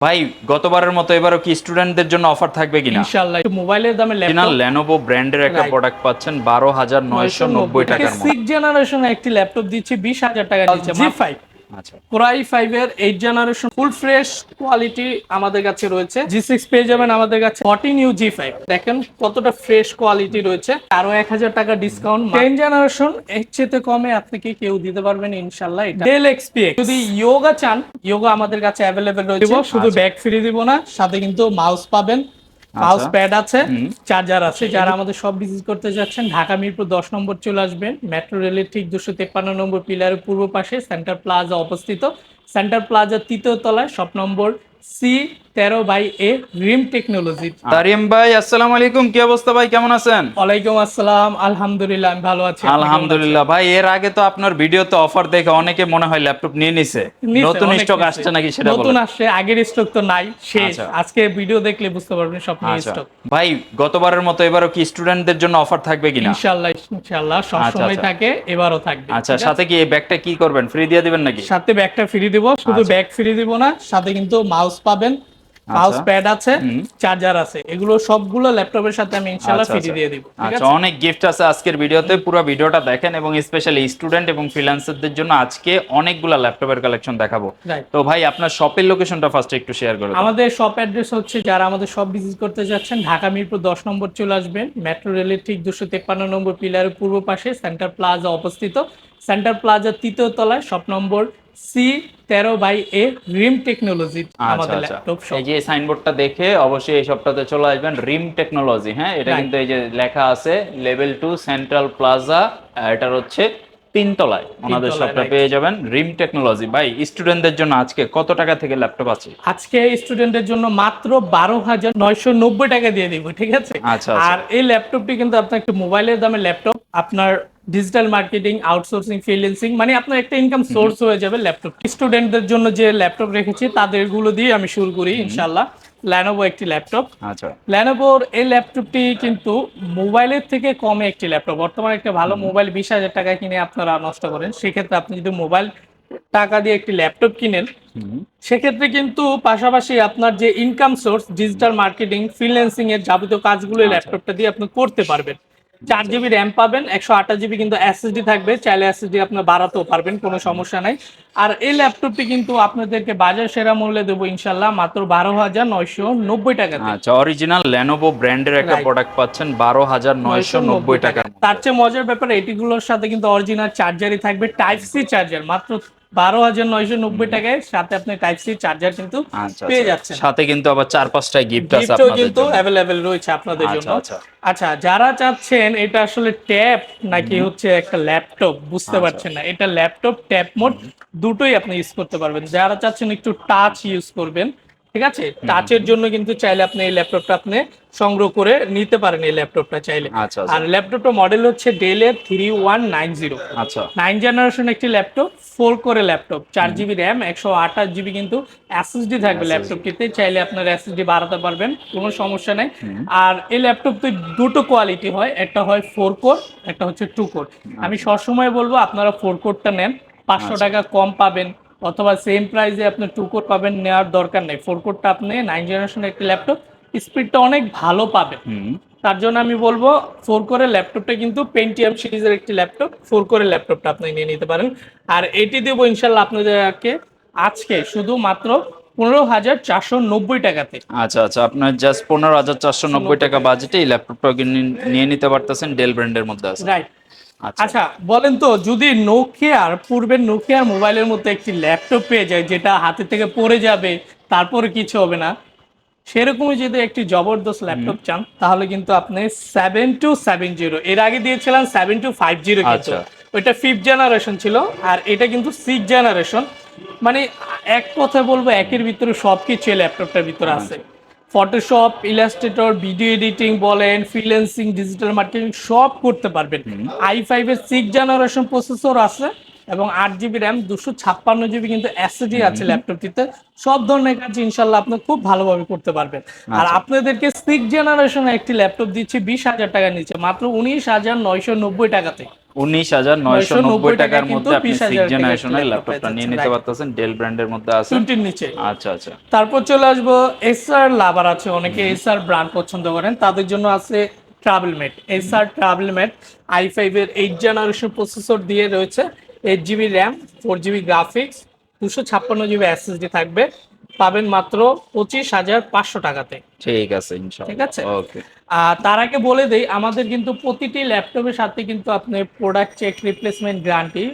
ভাই গতবারের মতো এবারও কি স্টুডেন্টদের জন্য অফার থাকবে কিনা? ইনশাআল্লাহ একটু মোবাইলের দামে ল্যাপটপ লেনোভো ব্র্যান্ডের একটা প্রোডাক্ট পাচ্ছেন বারো হাজার নয়শো নব্বই টাকার মধ্যে সিক্স জেনারেশন একটি ল্যাপটপ দিচ্ছি বিশ হাজার টাকা দিচ্ছে জি ফাইভ আচ্ছা কোরাই ফাইভ এর eight generation full fresh quality আমাদের কাছে রয়েছে। জি সিক্স পেয়ে যাবেন আমাদের কাছে ফর্টিন ইউ জি ফাইভ দেখেন কতটা ফ্রেশ কোয়ালিটি রয়েছে। আরও এক হাজার টাকা ডিসকাউন্ট টেন জেনারেশন এর কমে আপনাকে কেউ দিতে পারবেন? ইনশাল্লাহ এটা। ডেল এক্সপি যদি ইয়োগা চান ইয়োগা আমাদের কাছে অ্যাভেলেবেল রয়েছে। শুধু ব্যাগ ফ্রি দিব না সাথে কিন্তু মাউস পাবেন। মাউস প্যাড আছে চার্জার আছে যারা আমাদের সব ভিজিট করতে যাচ্ছেন ঢাকা মিরপুর দশ নম্বর চলে আসবেন মেট্রো রেলের ঠিক দুশো তেপ্পান্ন নম্বর পিলারের পূর্ব পাশে সেন্টার প্লাজা অবস্থিত। সেন্টার প্লাজার তৃতীয় তলায় শপ নম্বর সি তেরো by A Rim Technology. Tarim ভাই আসসালামু আলাইকুম। কি অবস্থা ভাই? কেমন আছেন? ওয়ালাইকুম আসসালাম। আলহামদুলিল্লাহ আমি ভালো আছি। আপনি কেমন আছেন? আলহামদুলিল্লাহ ভাই এর আগে তো আপনার ভিডিওতে অফার দেখে অনেকে মনে হয় ল্যাপটপ নিয়ে নিছে। নতুন স্টক আসছে নাকি সেটা নতুন আসছে আগের স্টক তো নাই শেষ। আচ্ছা। আজকে ভিডিও দেখলে বুঝতে পারবেন সব নিয়ে আচ্ছা। স্টক ভাই গতবারের মতো এবারও কি স্টুডেন্টদের জন্য অফার থাকবে কিনা? ইনশাআল্লাহ ইনশাআল্লাহ। সব আচ্ছা, সময় আচ্ছা। থাকে এবারও থাকবে। আচ্ছা সাথে কি এই ব্যাগটা কি করবেন? ফ্রি দিয়ে দিবেন নাকি? সাথে ব্যাগটা ফ্রি দিব শুধু। ব্যাগ ফ্রি দিব না সাথে কিন্তু মাউস পাবেন মাউস প্যাড আছে চার্জার আছে। এগুলো সবগুলো ল্যাপটপের সাথে আমি ইনশাআল্লাহ আচ্ছা, ফ্রি আচ্ছা। দিয়ে দিব আচ্ছা অনেক গিফট আছে আজকের ভিডিওতে পুরো ভিডিওটা দেখেন এবং স্পেশালি স্টুডেন্ট এবং ফ্রিল্যান্সারদের জন্য আজকে অনেকগুলা ল্যাপটপের কালেকশন দেখাবো। তো ভাই আপনার শপের লোকেশনটা ফার্স্ট একটু শেয়ার করে দিন। আমাদের শপ অ্যাড্রেস হচ্ছে যারা আমাদের শপ ভিজিট করতে যাচ্ছেন ঢাকা মিরপুর দশ নম্বর চলে আসবেন মেট্রো রেলের ঠিক দুশো তেপ্পান্ন নম্বর পিলারের পূর্ব পাশে সেন্টার প্লাজা অবস্থিত। সেন্টার প্লাজার তৃতীয় তলায় শপ নম্বর সি তেরো বাই এ রিম টেকনোলজি আচ্ছা আমাদের আচ্ছা। ল্যাপটপ এই যে সাইনবোর্ডটা দেখে অবশ্যই এই শপটাতে চলে আসবেন রিম টেকনোলজি হ্যাঁ? এটা কিন্তু এই যে লেখা আছে লেভেল টু সেন্ট্রাল প্লাজা এটার হচ্ছে তিনতলায়। ওনাদের শপটা পেয়ে যাবেন রিম টেকনোলজি। ভাই স্টুডেন্টদের জন্য আজকে কত টাকা থেকে ল্যাপটপ আছে? আজকে স্টুডেন্টের জন্য মাত্র বারো হাজার নয়শো নব্বই টাকা দিয়ে দিব ঠিক আছে? আচ্ছা, আচ্ছা। আর এই ল্যাপটপটি কিন্তু আপনার একটু মোবাইলের দামে ল্যাপটপ আপনার ডিজিটাল মার্কেটিং আউটসোর্সিং ফ্রিল্যান্সিং মানে আপনার একটা ইনকাম সোর্স হয়ে যাবে ল্যাপটপ স্টুডেন্টদের জন্য যে ল্যাপটপ রেখেছি তাদেরগুলো দিয়ে আমি শুরু করি ইনশাল্লাহ ল্যানোভো একটি ল্যাপটপ আচ্ছা। ল্যানোভোর এই ল্যাপটপটি কিন্তু মোবাইলের থেকে কমে একটি ল্যাপটপ বর্তমানে একটা ভালো মোবাইল বিশ হাজার টাকা কিনে আপনারা নষ্ট করেন। সেক্ষেত্রে আপনি যদি মোবাইল টাকা দিয়ে একটি ল্যাপটপ কিনেন সেক্ষেত্রে কিন্তু পাশাপাশি আপনার যে income source digital marketing freelancing এর যাবতীয় কাজগুলো এই ল্যাপটপটা দিয়ে আপনি করতে পারবেন। চার জিবি র্যাম পাবেন একশো আঠাশ জিবি কিন্তু এসএসডি থাকবে চাইলে এসএসডি আপনার বাড়াতেও পারবেন কোনো সমস্যা নাই। আর এই ল্যাপটপটি কিন্তু আপনাদেরকে বাজার সেরা মূল্যে দেবো ইনশাল্লাহ মাত্র বারো হাজার নয়শো নব্বই টাকা আচ্ছা অরিজিনাল লেনোভো ব্র্যান্ডের একটা প্রোডাক্ট পাচ্ছেন বারো হাজার নয়শো নব্বই টাকা। তার চেয়ে মজার ব্যাপার এটিগুলোর সাথে কিন্তু অরিজিনাল চার্জারই থাকবে টাইপ সি চার্জার মাত্র বারো হাজার নয়শো নব্বই টাকায় সাথে আপনি টাইপ সি চার্জার কিন্তু আচ্ছা পেয়ে আচ্ছা। যাচ্ছেন। সাথে কিন্তু আবার চার পাঁচটা গিফট আছে কিন্তু অ্যাভেলেবেল রয়েছে আপনাদের আচ্ছা, জন্য। আচ্ছা। যারা চাচ্ছেন এটা আসলে ট্যাব নাকি হচ্ছে একটা ল্যাপটপ বুঝতে। পারছেন না। এটা ল্যাপটপ ট্যাব মোড দুটোই আপনি ইউজ করতে পারবেন। যারা চাচ্ছেন একটু টাচ ইউজ করবেন ঠিক আছে? টাচের জন্য কিন্তু চাইলে আপনি এই ল্যাপটপটা আপনি সংগ্রহ করে নিতে পারেন এই ল্যাপটপটা চাইলে। আচ্ছা আচ্ছা। আর ল্যাপটপটা মডেল হচ্ছে ডেলের থ্রি ওয়ান নাইন জিরো আচ্ছা। নাইন জেনারেশন একটি ল্যাপটপ ফোর করে ল্যাপটপ চার জিবি র্যাম একশো আঠাশ জিবি কিন্তু এসএসডি থাকবে ল্যাপটপটিতে চাইলে আপনার এসএসডি বাড়াতে পারবেন কোনো সমস্যা নেই। আর এই ল্যাপটপতে দুটো কোয়ালিটি হয় একটা হয় ফোর কোর একটা হচ্ছে টু কোর আমি সবসময় বলব আপনারা ফোর কোরটা নেন পাঁচশো টাকা কম পাবেন। অথবা সেম প্রাইসে আপনি টু কোর পাবেন নেওয়ার দরকার নেই। ফোর কোরটা আপনি নাইন জেনারেশন একটি ল্যাপটপ স্পিডটা অনেক ভালো পাবেন। হুম। তার জন্য আমি বলব ফোর করে ল্যাপটপটা কিন্তু পেন্টিএম সিরিজের একটি ল্যাপটপ ফোর করে ল্যাপটপটা আপনি নিয়ে নিতে পারেন। আর এটি দেবো ইনশাল্লাহ আপনাদেরকে আজকে শুধু মাত্র পনেরো হাজার চারশো নব্বই টাকাতে। আচ্ছা আচ্ছা আপনার জাস্ট পনেরো হাজার চারশো নব্বই টাকা বাজেটে এই ল্যাপটপটা নিয়ে নিতে পারতেছেন ডেল ব্র্যান্ডের মধ্যে আছে। রাইট আচ্ছা। আচ্ছা বলেন তো যদি নোকিয়ার পূর্বের নোকিয়ার মোবাইলের মতো একটি ল্যাপটপ পেয়ে যায় যেটা হাতে থেকে পড়ে যাবে তারপরে কিছু হবে না সেরকমই যদি একটি জবরদস্ত ল্যাপটপ চান তাহলে কিন্তু আপনি সেভেন টু সেভেন জিরো এর আগে দিয়েছিলাম সেভেন টু ফাইভ জিরো কিন্তু। আচ্ছা। ওইটা ফিফথ জেনারেশন ছিল আর এটা কিন্তু সিক্স জেনারেশন মানে এক কথা বলব একের ভিতরে সব কিছু ল্যাপটপটার ভিতরে আছে। ফটোশপ ইলাস্ট্রেটর ভিডিও এডিটিং বলেন ফ্রিল্যান্সিং ডিজিটাল মার্কেটিং সব করতে পারবেন। আই ফাইভ এর সিক্স জেনারেশন প্রসেসর আছে এবং আট জিবি র্যাম দুশো ছাপ্পান্ন জিবি কিন্তু এসএসডি আছে ল্যাপটপটিতে সব ধরনের কাজ ইনশাল্লাহ আপনি খুব ভালোভাবে করতে পারবেন। আর আপনাদেরকে সিক্স জেনারেশন একটি ল্যাপটপ দিচ্ছি বিশ হাজার টাকা নিচে মাত্র উনিশ হাজার নয়শো নব্বই টাকাতে। উনিশ হাজার নয়শো নব্বই টাকার মধ্যে আপনি সিক্স জেনারেশনের ল্যাপটপটা নিয়ে নিতে পারতেছেন ডেল ব্র্যান্ডের মধ্যে আছে। টোয়েন্টির নিচে। আচ্ছা আচ্ছা। তারপর চলে আসব এসআর লাভার আছে অনেকে এসআর ব্র্যান্ড পছন্দ করেন তাদের জন্য আছে travel mate SR travel mate i five এর এইট জেনারেশন প্রসেসর দিয়ে রয়েছে eight GB RAM four GB graphics দুশো ছাপ্পান্ন জিবি এসএসডি থাকবে। পাবেন মাত্র পঁচিশ হাজার পাঁচশো টাকাতে। ঠিক আছে ঠিক আছে? আর তার আগে বলে দেই আমাদের কিন্তু প্রতিটি ল্যাপটপের সাথে কিন্তু আপনি product check replacement guarantee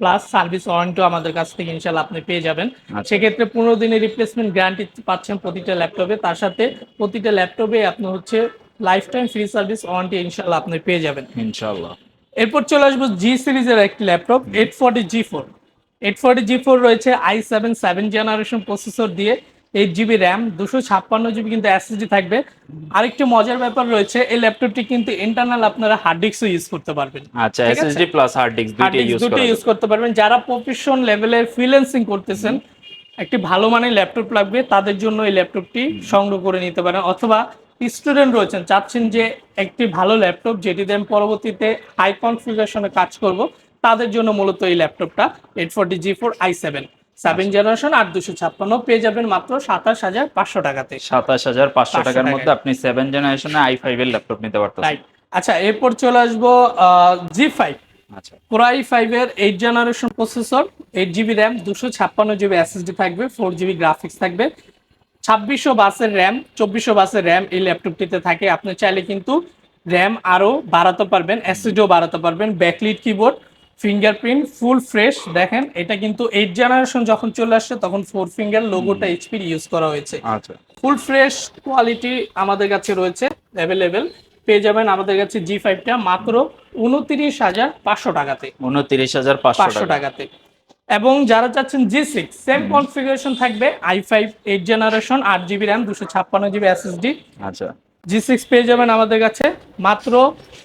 plus service ওয়ারেন্টিও আমাদের কাছ থেকে ইনশাল্লাহ আপনি পেয়ে যাবেন। আচ্ছা। সেক্ষেত্রে পনেরো দিনের রিপ্লেসমেন্ট গ্যারান্টি পাচ্ছেন প্রতিটা ল্যাপটপে। তার সাথে প্রতিটা ল্যাপটপে আপনি হচ্ছে life time free service warranty ইনশাল্লাহ আপনি পেয়ে যাবেন। ইনশাল্লাহ। এরপর চলে আসব জি সিরিজের একটি laptop eight forty G four eight forty G four রয়েছে i seven seven generation processor দিয়ে এইট জিবি র্যাম দুশো ছাপ্পান্ন জিবি কিন্তু এসএসডি থাকবে। আরেকটি মজার ব্যাপার রয়েছে এই ল্যাপটপটি কিন্তু ইন্টারনাল আপনারা হার্ড ডিস্কও ইউজ করতে পারবেন। আচ্ছা? এসএসডি প্লাস হার্ড ডিস্ক দুটো ইউজ করতে পারবেন। যারা প্রফেশন লেভেলের ফ্রিল্যান্সিং করতেছেন একটি ভালো মানের ল্যাপটপ লাগবে তাদের জন্য এই ল্যাপটপটি সংগ্রহ করে নিতে পারেন। অথবা স্টুডেন্ট রয়েছেন চাচ্ছেন যে একটি ভালো ল্যাপটপ যেটিতে আমি পরবর্তীতে হাই কনফিগারেশনে কাজ করব তাদের জন্য মূলত এই ল্যাপটপটা eight forty G four i seven. Seven generation আট দুশো ছাপ্পান্ন পেয়ে যাবেন মাত্র সাতাশ হাজার পাঁচশো টাকাতে। সাতাশ হাজার পাঁচশো টাকার মধ্যে আপনি সেভেন জেনারেশনের আই ফাইভ এর ল্যাপটপ নিতে পারতেছেন। রাইট আচ্ছা এরপর চলে আসব জি ফাইভ আচ্ছা। কোরাই ফাইভের eight generation processor eight GB RAM দুশো ছাপ্পান্ন জিবি এসএসডি থাকবে ফোর জিবি গ্রাফিক্স থাকবে। ছাব্বিশশো বাসের র্যাম চব্বিশশো বাসের র্যাম এই ল্যাপটপটিতে থাকে। আপনি চাইলে কিন্তু র্যাম আরও বাড়াতে পারবেন এসএসডিও বাড়াতে পারবেন backlit keyboard fingerprint full fresh দেখেন এটা কিন্তু এইট জেনারেশন যখন চলে আসছে তখন ফোর ফিঙ্গার লোগোটা এইচপির ইউজ করা হয়েছে। আচ্ছা। ফুল ফ্রেশ কোয়ালিটি আমাদের কাছে রয়েছে অ্যাভেলেবেল পেয়ে যাবেন আমাদের কাছে জি ফাইভটা মাত্র উনত্রিশ হাজার পাঁচশো টাকাতে। উনত্রিশ হাজার পাঁচশো পাঁচশো টাকাতে। এবং যারা চাচ্ছেন জি সিক্স সেম কনফিগারেশন থাকবে আই ফাইভ এইট জেনারেশন আট জিবি র্যাম দুশো ছাপ্পান্ন জিবি এসএসডি আচ্ছা। জি সিক্স পেয়ে যাবেন আমাদের কাছে মাত্র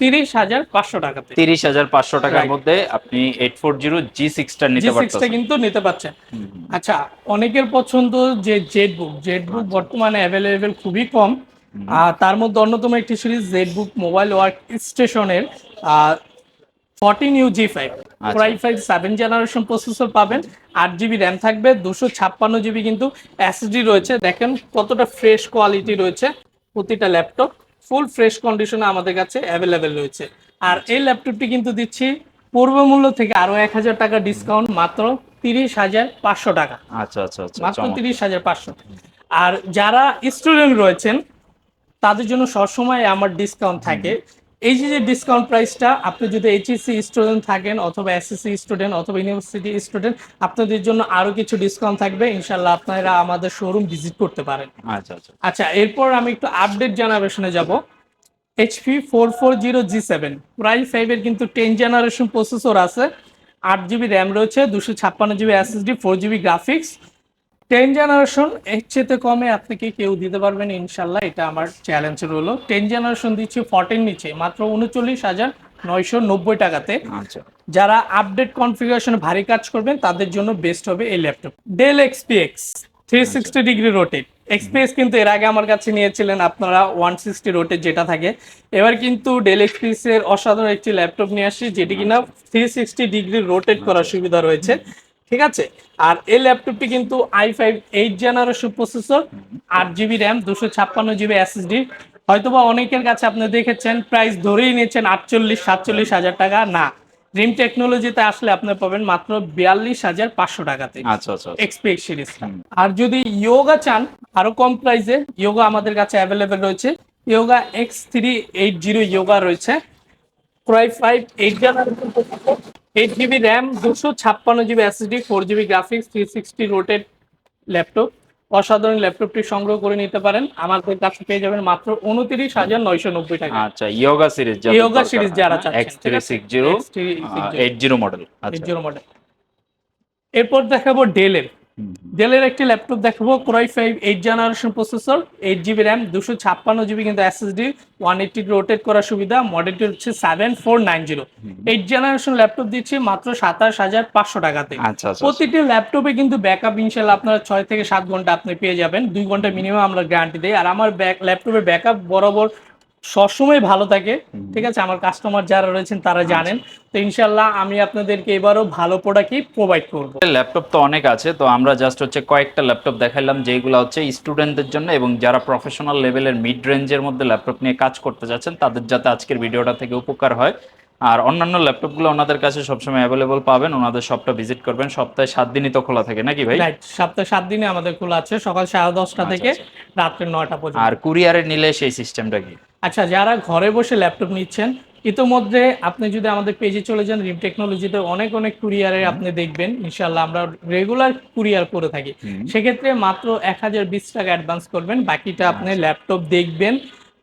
তিরিশ হাজার পাঁচশো টাকাতে। তিরিশ হাজার পাঁচশো টাকার মধ্যে আপনি এইট ফোর জিরো জি সিক্সটা নিতে পারতেছেন। কিন্তু নিতে পারছেন। আচ্ছা অনেকের পছন্দ যে জেড বুক জেড বুক বর্তমানে অ্যাভেলেবেল খুবই কম। আর তার মধ্যে অন্যতম একটি series Z book mobile work স্টেশনের fourteen U G five four five seven generation processor পাবেন। আট জিবি র্যাম থাকবে দুশো ছাপ্পান্ন জিবি কিন্তু এসএসডি রয়েছে। দেখেন কতটা ফ্রেশ কোয়ালিটি রয়েছে। প্রতিটা ল্যাপটপ ফুল ফ্রেশ কন্ডিশনে আমাদের কাছে অ্যাভেলেবেল রয়েছে। আর এই ল্যাপটপটি কিন্তু দিচ্ছি পূর্ব মূল্য থেকে আরও এক হাজার টাকা ডিসকাউন্ট মাত্র তিরিশ হাজার পাঁচশো টাকা। আচ্ছা আচ্ছা আচ্ছা মাত্র। তিরিশ হাজার পাঁচশো। আর যারা স্টুডেন্ট রয়েছেন তাদের জন্য সবসময় আমার ডিসকাউন্ট থাকে। এই যে যে ডিসকাউন্ট প্রাইসটা আপনি যদি এইচএসসি স্টুডেন্ট থাকেন অথবা এসএসসি স্টুডেন্ট অথবা ইউনিভার্সিটি স্টুডেন্ট আপনাদের জন্য আরও কিছু ডিসকাউন্ট থাকবে। ইনশাল্লাহ আপনারা আমাদের শোরুম ভিজিট করতে পারেন। আচ্ছা আচ্ছা। আচ্ছা এরপর আমি একটু আপডেট জেনারেশনে যাব। HP four four zero G seven প্রাই ফাইভের কিন্তু টেন জেনারেশন প্রসেসর আছে। আট জিবি র্যাম রয়েছে দুশো ছাপ্পান্ন GB SSD four GB graphics ten generation এর চেয়ে কমে আপনাকে কেউ দিতে পারবেন? ইনশাল্লাহ এটা আমার চ্যালেঞ্জ রইল। টেন জেনারেশন দিচ্ছি ফর্টিন নিচে মাত্র উনচল্লিশ হাজার নয়শো নব্বই টাকাতে। আচ্ছা। যারা আপডেট কনফিগারেশন ভারী কাজ করবেন তাদের জন্য বেস্ট হবে এই laptop Dell XPS three sixty degree rotate XPS কিন্তু এর আগে আমার কাছে নিয়েছিলেন আপনারা ওয়ান সিক্সটি রোটেট যেটা থাকে। এবার কিন্তু ডেল এক্সপিএক্স এর অসাধারণ একটি ল্যাপটপ নিয়ে আসছি যেটি কিনা থ্রি সিক্সটি ডিগ্রি রোটেট করার সুবিধা রয়েছে। ঠিক আছে? আর এই ল্যাপটপটি কিন্তু i five eight generation processor আট জিবি র্যাম দুশো ছাপ্পান্ন জিবি এসএসডি হয়তোবা অনেকের কাছে আপনি দেখেছেন প্রাইস ধরেই নিয়েছেন আটচল্লিশ সাতচল্লিশ হাজার টাকা। না ড্রিম টেকনোলজিতে আসলে আপনি পাবেন মাত্র বিয়াল্লিশ হাজার পাঁচশো টাকাতে। আচ্ছা আচ্ছা আচ্ছা। এক্সপেক্ট সিরিজ আর যদি ইয়োগা চান আরও কম প্রাইসে ইয়োগা আমাদের কাছে অ্যাভেলেবেল রয়েছে। Yoga X three eight zero Yoga রয়েছে। Core i five eight eight GB RAM দুশো ছাপ্পান্ন GB SSD four GB graphics three sixty rotate laptop অসাধারণ ল্যাপটপটি সংগ্রহ করে নিতে পারেন। আমাদের কাছে পেয়ে যাবেন মাত্র উনত্রিশ হাজার নয়শো নব্বই টাকা। আচ্ছা ইয়োগা সিরিজ ইয়োগা সিরিজ যারা X three six zero X360 eight zero model আচ্ছা। জিরো মডেল এরপর দেখাবো ডেলের ডেলের একটি ল্যাপটপ দেখাবো core i five eight generation processor eight GB RAM দুশো ছাপ্পান্ন জিবি কিন্তু এসএসডি ওয়ান এইটটি রোটেট করার সুবিধা মডেলটি হচ্ছে seven four nine zero eight generation laptop দিচ্ছে মাত্র সাতাশ হাজার পাঁচশো টাকাতে। আচ্ছা আচ্ছা প্রতিটি ল্যাপটপে কিন্তু ব্যাকআপ ইনশাল্লাহ আপনারা ছয় থেকে সাত ঘণ্টা আপনি পেয়ে যাবেন দুই ঘণ্টা মিনিমাম আমরা গ্যারান্টি দিই। আর আমার ব্যাক ল্যাপটপের ব্যাকআপ বরাবর সবসময় ভালো থাকে ঠিক আছে? আমার কাস্টমার যারা রয়েছেন তারা জানেন। তো ইনশাল্লাহ আমি আপনাদেরকে এবারও ভালো প্রোডাক্টই প্রোভাইড করব। ল্যাপটপ তো অনেক আছে তো আমরা জাস্ট হচ্ছে কয়েকটা ল্যাপটপ দেখাইলাম যেগুলো হচ্ছে স্টুডেন্টদের জন্য এবং যারা প্রফেশনাল লেভেলের মিড রেঞ্জের মধ্যে ল্যাপটপ নিয়ে কাজ করতে যাচ্ছেন তাদের যাতে আজকের ভিডিওটা থেকে উপকার হয়। আর অন্যান্য ল্যাপটপগুলো ওনাদের কাছে সবসময় অ্যাভেলেবল পাবেন ওনাদের শপটা ভিজিট করবেন সপ্তাহে সাত দিনই তো খোলা থাকে নাকি ভাই? সপ্তাহে সাত দিনে আমাদের খোলা আছে সকাল সাড়ে দশটা থেকে রাত্রে নয়টা পর্যন্ত। আর কুরিয়ারে নিলে সেই সিস্টেমটা কি? আচ্ছা যারা ঘরে বসে ল্যাপটপ নিচ্ছেন ইতোমধ্যে আপনি যদি আমাদের পেজে চলে যান রিম টেকনোলজিতে অনেক অনেক কুরিয়ারে আপনি দেখবেন ইনশাল্লাহ আমরা রেগুলার কুরিয়ার করে থাকি। সেক্ষেত্রে মাত্র এক হাজার বিশ টাকা অ্যাডভান্স করবেন বাকিটা আপনি ল্যাপটপ দেখবেন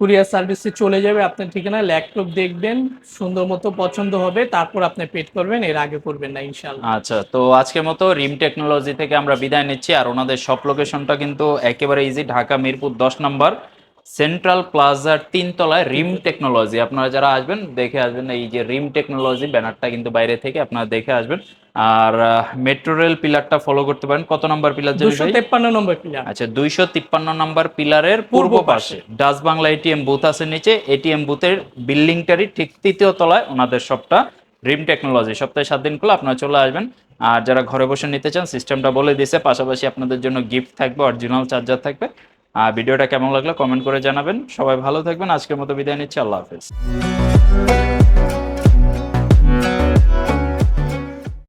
কুরিয়ার সার্ভিসে চলে যাবে আপনার ঠিকানা ল্যাপটপ দেখবেন সুন্দর মতো পছন্দ হবে তারপর আপনি পেড করবেন এর আগে করবেন না ইনশাল্লাহ আচ্ছা তো আজকের মতো রিম টেকনোলজি থেকে আমরা বিদায় নিচ্ছি আর ওনাদের সব লোকেশনটা কিন্তু একেবারে ইজি ঢাকা মিরপুর দশ নম্বর। সেন্ট্রাল প্লাজার তিনতলায় রিম টেকনোলজি। আপনারা যারা আসবেন দেখে আসবেন এই যে রিম টেকনোলজি ব্যানারটা কিন্তু বাইরে থেকে আপনারা দেখে আসবেন। আর মেট্রো রেল পিলারটা ফলো করতে পারেন। কত নম্বর পিলার জানি ভাই? তেপ্পান্ন নম্বর পিলার আচ্ছা দুইশো তিপ্পান্ন নম্বর পিলারের পূর্ব পাশে। ডাচ বাংলা এটিএম বুথ আছে নিচে। এটিএম বুথের বিল্ডিংটারই ঠিক তৃতীয় তলায় ওনাদের সবটা রিম টেকনোলজি। সপ্তাহে সাত দিন খোলা আপনারা চলে আসবেন। আর যারা ঘরে বসে নিতে চান সিস্টেমটা বলে দিয়েছে। পাশাপাশি আপনাদের জন্য গিফট থাকবে অরিজিনাল চার্জার থাকবে। ভিডিওটা কেমন লাগল কমেন্ট করে জানাবেন। সবাই ভালো থাকবেন। আজকের মতো বিদায় নিচ্ছি। আল্লাহ হাফেজ।